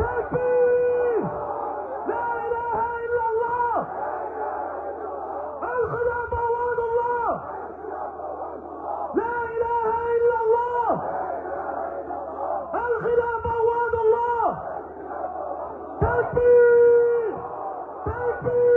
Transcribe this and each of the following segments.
تكبير لا إله إلا الله! الخلاف مواد الله! لا اله الا الله الخلاف مواد الله تكبير تكبير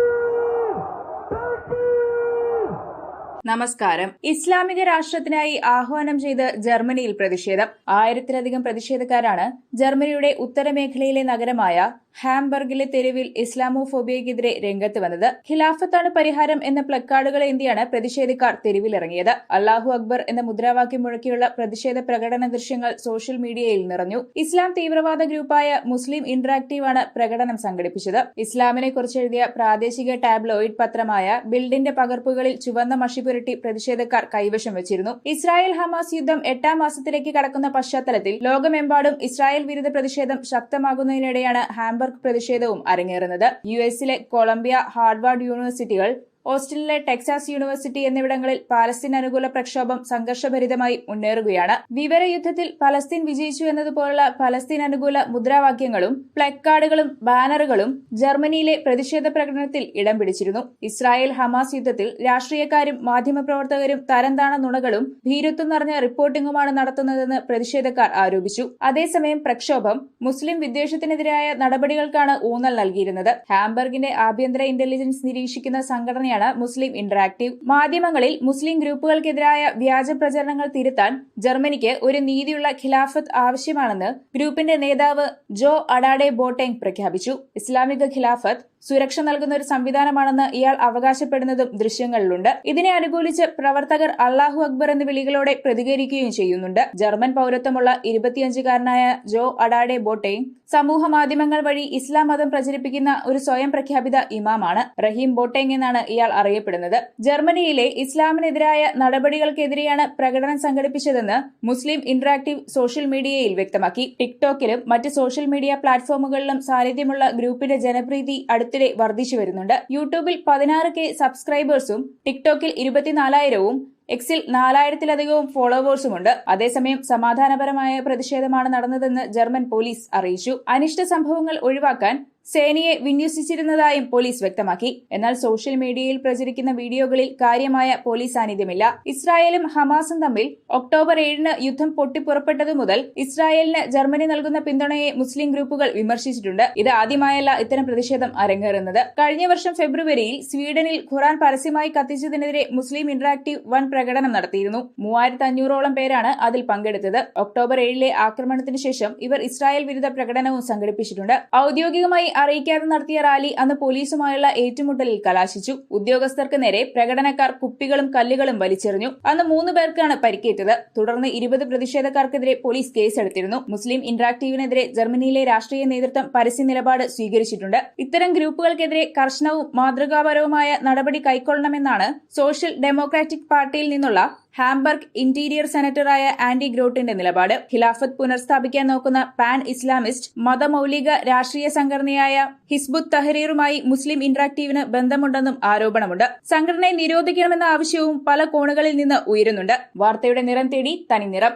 നമസ്കാരം. ഇസ്ലാമിക രാഷ്ട്രത്തിനായി ആഹ്വാനം ചെയ്ത് ജർമ്മനിയിൽ പ്രതിഷേധം. ആയിരത്തിലധികം പ്രതിഷേധക്കാരാണ് ജർമ്മനിയുടെ ഉത്തരമേഖലയിലെ നഗരമായ ഹാംബർഗിലെ തെരുവിൽ ഇസ്ലാമോഫോബിയയ്ക്കെതിരെ രംഗത്ത് വന്നത്. ഖിലാഫത്താണ് പരിഹാരം എന്ന പ്ലക്കാർഡുകൾ ഏന്തിയാണ് പ്രതിഷേധക്കാർ തെരുവിലിറങ്ങിയത്? അള്ളാഹു അക്ബർ എന്ന മുദ്രാവാക്യം മുഴക്കിയുള്ള പ്രതിഷേധ പ്രകടന ദൃശ്യങ്ങൾ സോഷ്യൽ മീഡിയയിൽ നിറഞ്ഞു. ഇസ്ലാം തീവ്രവാദ ഗ്രൂപ്പായ മുസ്ലിം ഇന്ററാക്റ്റീവ് ആണ് പ്രകടനം സംഘടിപ്പിച്ചത്. ഇസ്ലാമിനെ കുറിച്ചെഴുതിയ പ്രാദേശിക ടാബ്ലോയിഡ് പത്രമായ ബിൽഡിന്റെ പകർപ്പുകളിൽ ചുവന്ന മഷി പുരട്ടി പ്രതിഷേധക്കാർ കൈവശം വെച്ചിരുന്നു. ഇസ്രായേൽ ഹമാസ് യുദ്ധം എട്ടാം മാസത്തിലേക്ക് കടക്കുന്ന പശ്ചാത്തലത്തിൽ ലോകമെമ്പാടും ഇസ്രായേൽ വിരുദ്ധ പ്രതിഷേധം ശക്തമാകുന്നതിനിടെയാണ് ഹാംബർഗ് പ്രതിഷേധവും അരങ്ങേറുന്നത്. യു എസിലെ കൊളംബിയ ഹാർവാർഡ് യൂണിവേഴ്സിറ്റികൾ ഓസ്റ്റിനിലെ ടെക്സാസ് യൂണിവേഴ്സിറ്റി എന്നിവിടങ്ങളിൽ പാലസ്തീൻ അനുകൂല പ്രക്ഷോഭം സംഘർഷഭരിതമായി മുന്നേറുകയാണ്. വിവരയുദ്ധത്തിൽ പലസ്തീൻ വിജയിച്ചു എന്നതുപോലുള്ള പലസ്തീൻ അനുകൂല മുദ്രാവാക്യങ്ങളും പ്ലക്കാർഡുകളും ബാനറുകളും ജർമ്മനിയിലെ പ്രതിഷേധ പ്രകടനത്തിൽ ഇടം പിടിച്ചിരുന്നു. ഇസ്രായേൽ ഹമാസ് യുദ്ധത്തിൽ രാഷ്ട്രീയക്കാരും മാധ്യമപ്രവർത്തകരും തരംതാണ നുണകളും ഭീരുത്വം നിറഞ്ഞ റിപ്പോർട്ടിംഗുമാണ് നടത്തുന്നതെന്ന് പ്രതിഷേധക്കാർ ആരോപിച്ചു. അതേസമയം പ്രക്ഷോഭം മുസ്ലിം വിദ്വേഷത്തിനെതിരായ നടപടികൾക്കാണ് ഊന്നൽ നൽകിയിരുന്നത്. ഹാംബർഗിന്റെ ആഭ്യന്തര ഇന്റലിജൻസ് നിരീക്ഷിക്കുന്ന സംഘടനയാണ് മുസ്ലിം ഇന്ററാക്റ്റീവ് മാധ്യമങ്ങളിൽ മുസ്ലിം ഗ്രൂപ്പുകൾക്കെതിരായ വ്യാജ പ്രചരണങ്ങൾ തിരുത്താൻ ജർമ്മനിക്ക് ഒരു നീതിയുള്ള ഖിലാഫത്ത് ആവശ്യമാണെന്ന് ഗ്രൂപ്പിന്റെ നേതാവ് ജോ അഡാഡെ ബോട്ടെങ് പ്രഖ്യാപിച്ചു. ഇസ്ലാമിക ഖിലാഫത്ത് സുരക്ഷ നൽകുന്ന ഒരു സംവിധാനമാണെന്ന് ഇയാൾ അവകാശപ്പെടുന്നതും ദൃശ്യങ്ങളിലുണ്ട്. ഇതിനെ അനുകൂലിച്ച് പ്രവർത്തകർ അള്ളാഹു അക്ബർ എന്ന വിളികളോടെ പ്രതികരിക്കുകയും ചെയ്യുന്നുണ്ട്. ജർമ്മൻ പൌരത്വമുള്ള ഇരുപത്തിയഞ്ചുകാരനായ ജോ അഡാഡെ ബോട്ടെ സമൂഹ മാധ്യമങ്ങൾ വഴി ഇസ്ലാം മതം പ്രചരിപ്പിക്കുന്ന ഒരു സ്വയം പ്രഖ്യാപിത ഇമാമാണ് റഹീം ബോട്ടെങ് എന്നാണ് ഇയാൾ അറിയപ്പെടുന്നത്. ജർമ്മനിയിലെ ഇസ്ലാമിനെതിരായ നടപടികൾക്കെതിരെയാണ് പ്രകടനം സംഘടിപ്പിച്ചതെന്ന് മുസ്ലിം ഇന്ററാക്റ്റീവ് സോഷ്യൽ മീഡിയയിൽ വ്യക്തമാക്കി. ടിക്ടോക്കിലും മറ്റ് സോഷ്യൽ മീഡിയ പ്ലാറ്റ്ഫോമുകളിലും സാന്നിധ്യമുള്ള ഗ്രൂപ്പിന്റെ ജനപ്രീതി അടുത്തിടെ വർദ്ധിച്ചു വരുന്നുണ്ട്. യൂട്യൂബിൽ പതിനാറ് കെ സബ്സ്ക്രൈബേഴ്സും ടിക്ടോക്കിൽ ഇരുപത്തിനാലായിരവും എക്സിൽ നാലായിരത്തിലധികവും ഫോളോവേഴ്സുമുണ്ട്. അതേസമയം സമാധാനപരമായ പ്രതിഷേധമാണ് നടന്നതെന്ന് ജർമ്മൻ പോലീസ് അറിയിച്ചു. അനിഷ്ട സംഭവങ്ങൾ ഒഴിവാക്കാൻ സേനയെ വിന്യസിച്ചിരുന്നതായും പോലീസ് വ്യക്തമാക്കി. എന്നാൽ സോഷ്യൽ മീഡിയയിൽ പ്രചരിക്കുന്ന വീഡിയോകളിൽ കാര്യമായ പോലീസ് സാന്നിധ്യമില്ല. ഇസ്രായേലും ഹമാസും തമ്മിൽ ഒക്ടോബർ ഏഴിന് യുദ്ധം പൊട്ടിപ്പുറപ്പെട്ടതു മുതൽ ഇസ്രായേലിന് ജർമ്മനി നൽകുന്ന പിന്തുണയെ മുസ്ലിം ഗ്രൂപ്പുകൾ വിമർശിച്ചിട്ടുണ്ട്. ഇത് ആദ്യമായല്ല ഇത്തരം പ്രതിഷേധം അരങ്ങേറുന്നത്. കഴിഞ്ഞ വർഷം ഫെബ്രുവരിയിൽ സ്വീഡനിൽ ഖുറാൻ പരസ്യമായി കത്തിച്ചതിനെതിരെ മുസ്ലിം ഇന്ററാക്ടീവ് വൻ പ്രകടനം നടത്തിയിരുന്നു. മൂവായിരത്തി അഞ്ഞൂറോളം പേരാണ് അതിൽ പങ്കെടുത്തത്. ഒക്ടോബർ ഏഴിലെ ആക്രമണത്തിന് ശേഷം ഇവർ ഇസ്രായേൽ വിരുദ്ധ പ്രകടനവും സംഘടിപ്പിച്ചിട്ടുണ്ട്. ഔദ്യോഗികമായി അറിയിക്കാതെ നടത്തിയ റാലി അന്ന് പോലീസുമായുള്ള ഏറ്റുമുട്ടലിൽ കലാശിച്ചു. ഉദ്യോഗസ്ഥർക്ക് നേരെ പ്രകടനക്കാർ കുപ്പികളും കല്ലുകളും വലിച്ചെറിഞ്ഞു. അന്ന് മൂന്ന് പേർക്കാണ് പരിക്കേറ്റത്. തുടർന്ന് ഇരുപത് പ്രതിഷേധക്കാർക്കെതിരെ പോലീസ് കേസെടുത്തിരുന്നു. മുസ്ലിം ഇന്ററാക്ടീവിനെതിരെ ജർമ്മനിയിലെ രാഷ്ട്രീയ നേതൃത്വം പരസ്യ നിലപാട് സ്വീകരിച്ചിട്ടുണ്ട്. ഇത്തരം ഗ്രൂപ്പുകൾക്കെതിരെ കർശനവും മാതൃകാപരവുമായ നടപടി കൈക്കൊള്ളണമെന്നാണ് സോഷ്യൽ ഡെമോക്രാറ്റിക് പാർട്ടിയിൽ നിന്നുള്ള ഹാംബർഗ് ഇന്റീരിയർ സെനറ്ററായ ആന്റി ഗ്രോട്ടിന്റെ നിലപാട് ഖിലാഫത്ത് പുനഃസ്ഥാപിക്കാൻ നോക്കുന്ന പാൻ ഇസ്ലാമിസ്റ്റ് മതമൌലിക രാഷ്ട്രീയ സംഘടനയായ ഹിസ്ബുത്ത് തഹരീറുമായി മുസ്ലിം ഇന്ററാക്റ്റീവിന് ബന്ധമുണ്ടെന്നും ആരോപണമുണ്ട്. സംഘടനയെ നിരോധിക്കണമെന്ന ആവശ്യവും പല കോണുകളിൽ നിന്ന് ഉയരുന്നുണ്ട്. വാർത്തയുടെ നിറം തേടി തനി നിറം